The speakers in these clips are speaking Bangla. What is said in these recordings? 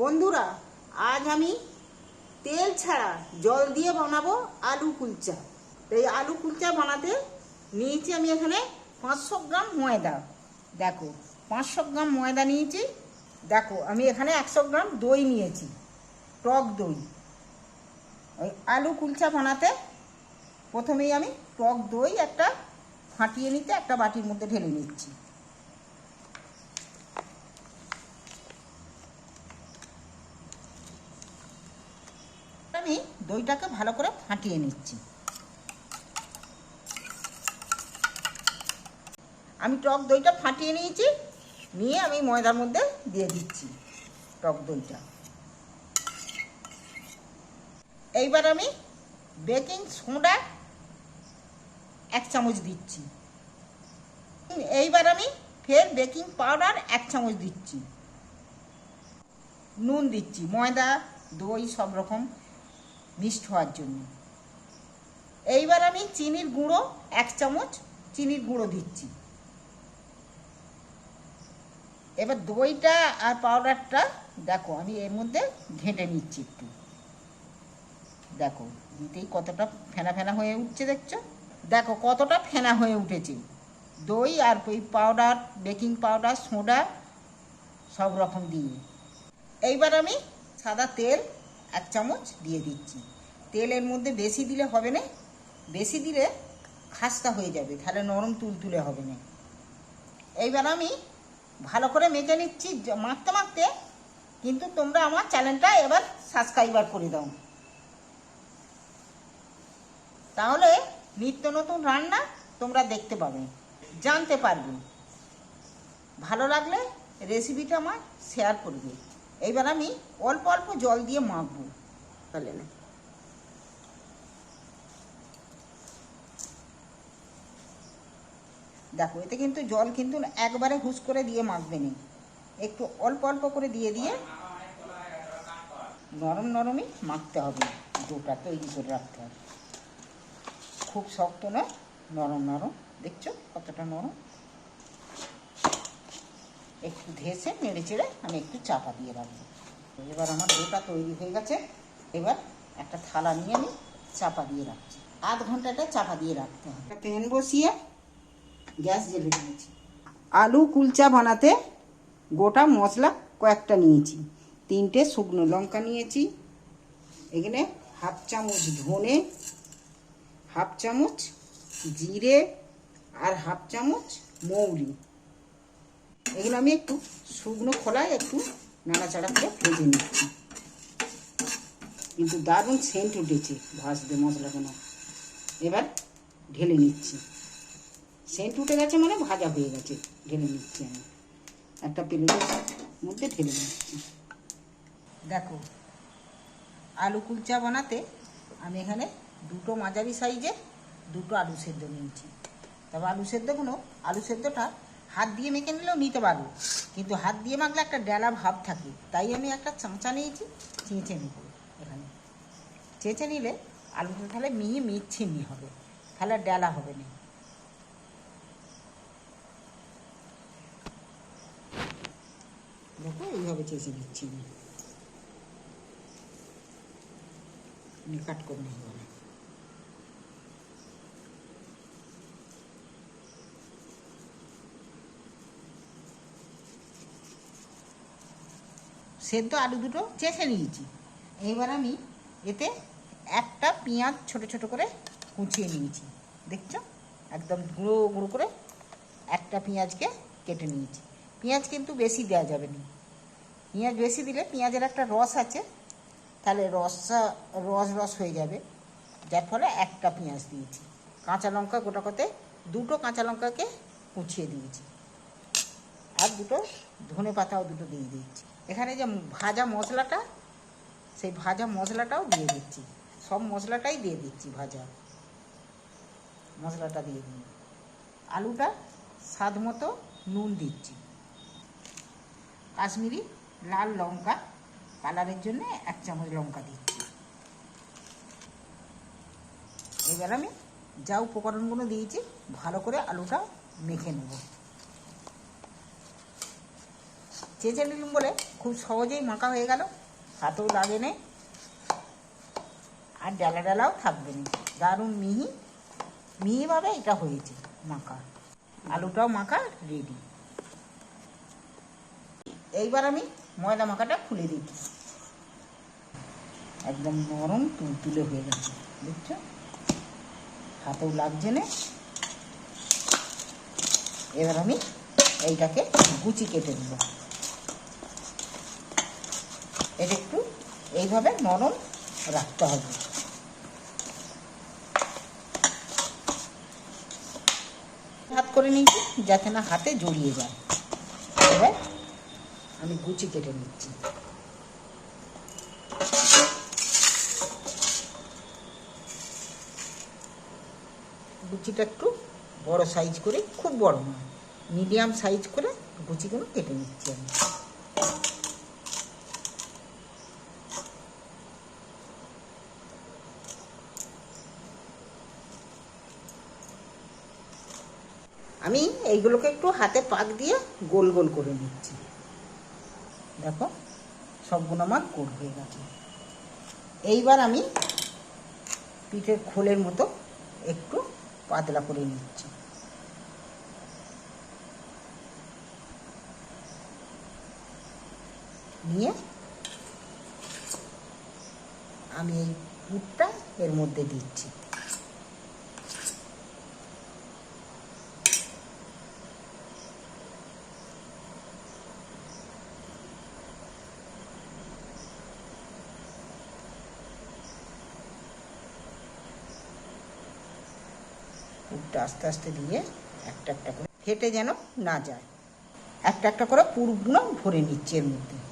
বন্ধুরা, আজ আমি তেল ছাড়া জল দিয়ে বানাবো আলু কুলচা। এই আলু কুলচা বানাতে নিয়েছি আমি এখানে পাঁচশো গ্রাম ময়দা। দেখো, পাঁচশো গ্রাম ময়দা নিয়েছি। দেখো, আমি এখানে একশো গ্রাম দই নিয়েছি, টক দই। ওই আলু কুলচা বানাতে প্রথমেই আমি টক দই একটা ফাটিয়ে নিতে একটা বাটির মধ্যে ঢেলে নিচ্ছি আমি দইটাকে ভালো করে ফাটিয়ে নিচ্ছি। আমি টক দইটা ফাটিয়ে নিয়েছি, নিয়ে আমি ময়দার মধ্যে দিয়ে দিচ্ছি টক দইটা। এইবার আমি বেকিং সোডা এক চামচ দিচ্ছি। এইবার আমি ফের বেকিং পাউডার এক চামচ দিচ্ছি। নুন দিচ্ছি, ময়দা, দই সব রকম মিক্সড হওয়ার জন্য। এইবার আমি চিনির গুঁড়ো এক চামচ চিনির গুঁড়ো দিচ্ছি। এবার দইটা আর পাউডারটা দেখো, আমি এর মধ্যে ঘেঁটে নিচ্ছি একটু। দেখো, দিতেই কতটা ফেনা ফেনা হয়ে উঠছে, দেখছ? দেখো, কতটা ফেনা হয়ে উঠেছে। দই আর ওই পাউডার বেকিং পাউডার সোডা সব রকম দিয়ে। এইবার আমি সাদা তেল এক চামচ দিয়ে দিচ্ছি। তেলের মধ্যে বেশি দিলে হবে না, বেশি দিলে খাস্তা হয়ে যাবে, তাহলে নরম তুলতুলে হবে না। এইবার আমি ভালো করে মেখে নিচ্ছি মাখতে মাখতে, কিন্তু তোমরা আমার চ্যানেলটা এবার সাবস্ক্রাইবার করে দাও। তাহলে নিত্য নতুন রান্না তোমরা দেখতে পাবে, জানতে পারবে। ভালো লাগলে রেসিপিটা আমার শেয়ার করবে এইবার আমি অল্প অল্প জল দিয়ে মাখবো তাহলে না। দেখো, এতে কিন্তু জল কিন্তু একবারে হুস করে দিয়ে মাখবে না। একটু অল্প অল্প করে দিয়ে দিয়ে নরম নরমই মাখতে হবে ডোটা তৈরি করে রাখতে হবে। খুব শক্ত নয়, নরম নরম। দেখছ কতটা নরম? একটু ধেসে, নেড়ে চেড়ে আমি একটু চাপা দিয়ে রাখব। এবার আমার ডোটা তৈরি হয়ে গেছে। এবার একটা থালা নিয়ে আমি চাপা দিয়ে রাখছি। আধ ঘন্টাটা চাপা দিয়ে রাখতে হবে। প্যান বসিয়ে গ্যাস জ্বেলে দিয়েছি আলু কুলচা বানাতে গোটা মশলা কয়েকটা নিয়েছি। তিনটে শুকনো লঙ্কা নিয়েছি। এখানে হাফ চামচ ধনে, হাফ চামচ জিরে আর হাফ চামচ মৌরি। এগুলো আমি একটু শুকনো খোলায় একটু নাড়াচাড়া করে ভেজে নিচ্ছি। কিন্তু দারুণ সেন্ট উঠেছে ভাজতে মশলাগুলো এবার ঢেলে নিচ্ছি। সেন্ট উঠে গেছে মানে ভাজা হয়ে গেছে, ঢেলে নিচ্ছি আমি। একটা প্লেটের মধ্যে ঢেলে নিচ্ছি। দেখো, আলু কুলচা বানাতে আমি এখানে দুটো মাঝারি সাইজে দুটো আলু সেদ্ধ নিয়েছি। তবে আলু সেদ্ধগুলো, আলু সেদ্ধটা হাত দিয়ে মেখে নিলেও নিতে পারব। কিন্তু হাত দিয়ে মাখলে একটা ডেলা ভাব থাকে। তাই আমি একটা চামচা নিয়েছি, চেঁচে নেব এখানে। চেঁচে নিলে আলুটা তাহলে মিহি মিচ্ছিন্নি হবে, তাহলে ডেলা হবে না। দেখো এইভাবে চেঁচে নিচ্ছি। আমি কাট করে নেব এবার। সেদ্ধ আলু দুটো চেঁচে নিয়েছি। এবার আমি এতে একটা পেঁয়াজ ছোট ছোট করে কুচিয়ে নিয়েছি। দেখছ? একদম গুঁড়ো গুঁড়ো করে একটা পেঁয়াজকে কেটে নিয়েছি। পেঁয়াজ কিন্তু বেশি দেওয়া যাবে না। পেঁয়াজ বেশি দিলে পেঁয়াজের একটা রস আছে, তাহলে রসটা রস রস হয়ে যাবে। যার ফলে একটা পেঁয়াজ দিয়েছি। কাঁচা লঙ্কা গোটা কতে দুটো কাঁচা লঙ্কাকে কুচিয়ে দিয়েছি। দুটো, ধনে পাতাও দুটো দিয়ে দিচ্ছি। এখানে যে ভাজা মশলাটা, সেই ভাজা মশলাটাও দিয়ে দিচ্ছি। সব মশলাটাই দিয়ে দিচ্ছি ভাজা। মশলাটা দিয়ে দিই। আলুটা স্বাদ মতো নুন দিচ্ছি। কাশ্মীরি লাল লঙ্কা কালারের জন্য এক চামচ লঙ্কা দিচ্ছি। এবার আমি যা উপকরণগুলো দিয়েছি, ভালো করে আলুটা মেখে নেব। চেঁচে নিলুম বলে খুব সহজেই মাখা হয়ে গেল। হাতেও লাগে নে। আর ডালা ডালাও থাকবে না। দারুণ মিহি। মিহিভাবে এটা হয়েছে মাখা। আলুটাও মাখা রেডি এইবার আমি ময়দা মাখাটা খুলে দিচ্ছি একদম নরম তুলতুলে হয়ে গেছে, বুঝছ? হাতেও লাগছে না। এবার আমি এইটাকে গুচি কেটে দেবো এটা একটু এইভাবে নরম রাখতে হবে। হাত করে নিয়েছি, যাতে না হাতে জড়িয়ে যায়। এবার আমি গুচি কেটে নিচ্ছি। গুচিটা একটু বড় সাইজ করে, খুব বড় নয়, মিডিয়াম সাইজ করে গুচিগুলো কেটে নিচ্ছি আমি। আমি এইগুলোকে একটু হাতে পাক দিয়ে গোল গোল করে নিচ্ছি। দেখো, সবগুলো আমার গোল হয়ে গেছে। এইবার আমি পিঠের খোলের মতো একটু পাতলা করে নিচ্ছি। নিয়ে আমি এই পুরটা এর মধ্যে দিচ্ছি। পুরটা আস্তে আস্তে দিয়ে একটা একটা করে ফেটে যেন না যায়। একটা একটা করে পুরগুলো ভরে নিচ্ছে এর মধ্যে।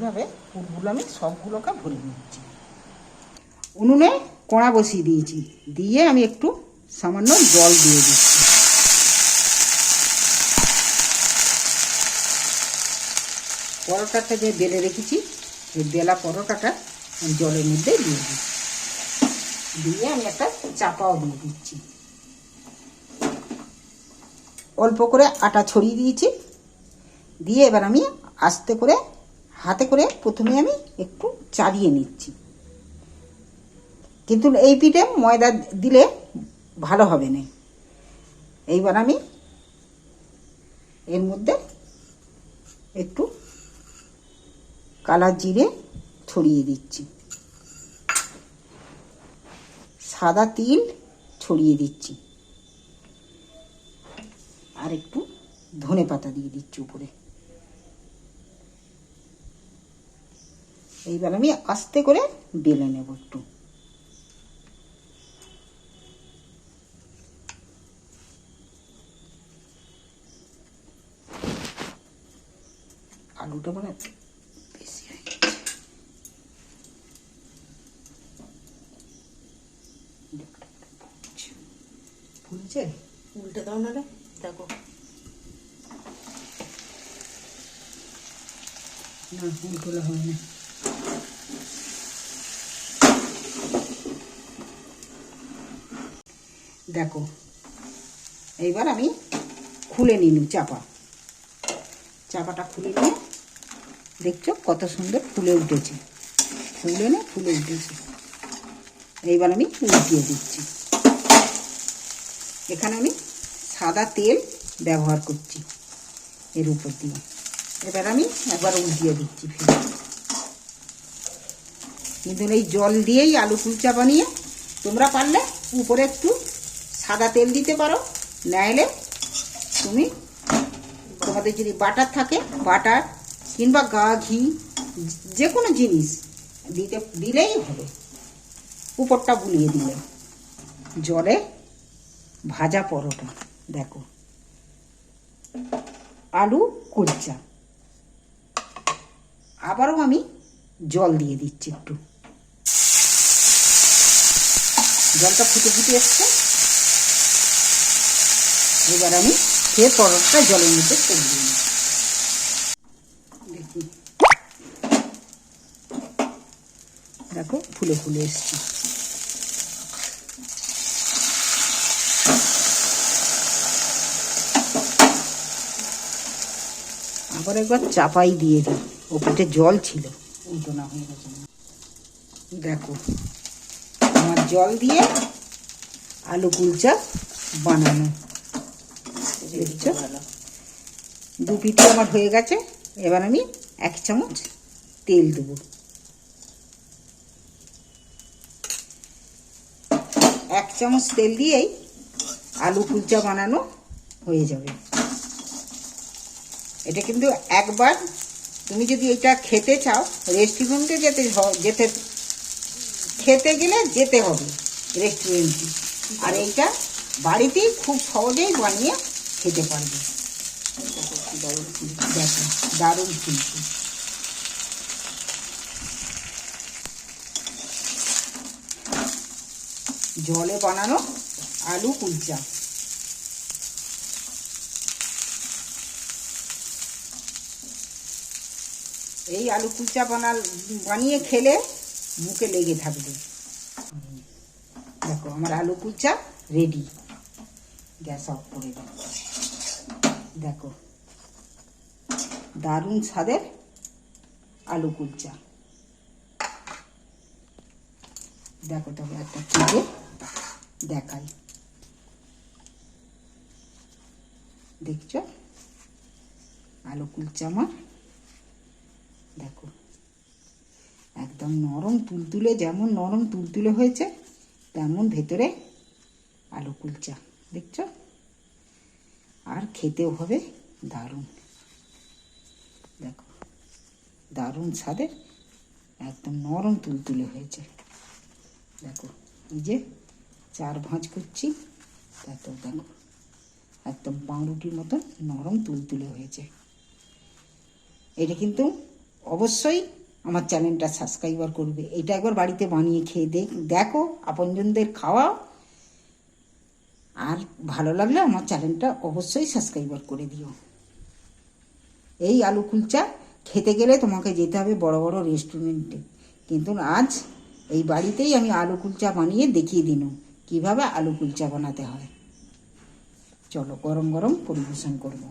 এইভাবে পুরগুলো আমি সবগুলোকে ভরে নিচ্ছি। উনুনে কড়া বসিয়ে দিয়েছি। দিয়ে আমি একটু সামান্য জল দিয়ে দিচ্ছি। পরোটাটা যে বেলে রেখেছি, সেই বেলা পরোটাটা জলের মধ্যে দিয়ে দিচ্ছি। দিয়ে আমি একটা চাপাও দিয়ে দিচ্ছি। অল্প করে আটা ছড়িয়ে দিয়েছি। দিয়ে এবার আমি আস্তে করে হাতে করে প্রথমে আমি একটু চালিয়ে নিচ্ছি। কিন্তু এই পিঠে ময়দা দিলে ভালো হবে না। এইবার আমি এর মধ্যে একটু কালার জিরে ছড়িয়ে দিচ্ছি। সাদা তিল ছড়িয়ে দিচ্ছি। আর একটু ধনে পাতা দিয়ে দিচ্ছি উপরে। এইবার আমি আস্তে করে বেলে নেব একটু। আলুটা মানে বেশি হয়ে গেছে। ফুলছে? উল্টে দাও না রে দেখো। না উল্টোলে হয় না। দেখো। এইবার আমি খুলে নিলাম চাপা। চাপাটা খুলে নিয়ে দেখছ কত সুন্দর ফুলে উঠেছে। ফুলে না? ফুলে উঠেছে। এইবার আমি উল্টিয়ে দিচ্ছি। এখানে আমি সাদা তেল ব্যবহার করছি এর উপর দিয়ে। এবার আমি একবার উল্টিয়ে দিচ্ছি ফিরে কিন্তু এই জল দিয়েই আলু কুলচা বানিয়ে তোমরা পারলে উপরে একটু সাদা তেল দিতে পারো। নাইলে তুমি তোমাদের যদি বাটার থাকে, বাটার কিংবা গা, ঘি যে কোনো জিনিস দিতে, দিলেই হবে। উপরটা বুলিয়ে দিলে। জলে ভাজা পরোটা, দেখো। আলু, কুলচা। আবারও আমি জল দিয়ে দিচ্ছি একটু। জলটা ফুটে ফুটে এসছে। এবার আমি ফের পরোটা জলের মধ্যে ফেলে দিই দেখি দেখো ফুলে ফুলে এসছে। আবার একবার চাপাই দিয়ে দিই। ওপরে জল ছিল, উল্টো না হয়ে গেছে। দেখো, আমার জল দিয়ে আলু কুলচা বানানো। দেখছ দু পিঠে আমার হয়ে গেছে। এবার আমি এক চামচ তেল দেবো। এক চামচ তেল দিয়েই আলু কুলচা বানানো হয়ে যাবে। এটা কিন্তু একবার তুমি যদি এটা খেতে চাও রেস্টুরেন্টে যেতে যেতে, খেতে গেলে যেতে হবে রেস্টুরেন্টে আর এইটা বাড়িতেই খুব সহজেই বানিয়ে খেতে পারবে। দেখো, দারুণ কিন্তু জলে বানানো আলু কুলচা। এই আলু কুলচা বানাল, বানিয়ে খেলে মুখে লেগে থাকবে। দেখো, আমার আলু কুলচা রেডি গ্যাস অফ করে দাও দেখো। দারুণ স্বাদের আলু কুলচা। দেখো তবে একটা কেটে দেখাই। দেখছ? আলু কুলচা আমার দেখো। একদম নরম তুলতুলে, যেমন নরম তুলতুলে হয়েছে, তেমন ভেতরে আলু কুলচা। দেখছ? আর খেতেও হবে দারুণ। দেখো, দারুণ স্বাদের একদম নরম তুলতুলে হয়েছে। দেখো, এই যে চার ভাঁজ করছি তারপর দেখো, একদম পাউরুটির মতন নরম তুলতুলে হয়েছে। এটা কিন্তু অবশ্যই আমার চ্যানেলটা সাবস্ক্রাইবার করবে। এটা একবার বাড়িতে বানিয়ে খেয়ে দেখ, আপনজনদের খাওয়াও ভালো লাগলে আমার চ্যানেলটা অবশ্যই সাবস্ক্রাইবার করে দিও। এই আলু কুলচা খেতে গেলে তোমাকে যেতে হবে বড় বড় রেস্টুরেন্টে কিন্তু আজ এই বাড়িতেই আমি আলু কুলচা বানিয়ে দেখিয়ে দিন, কীভাবে আলু কুলচা বানাতে হয়। চলো গরম গরম পরিবেশন করব।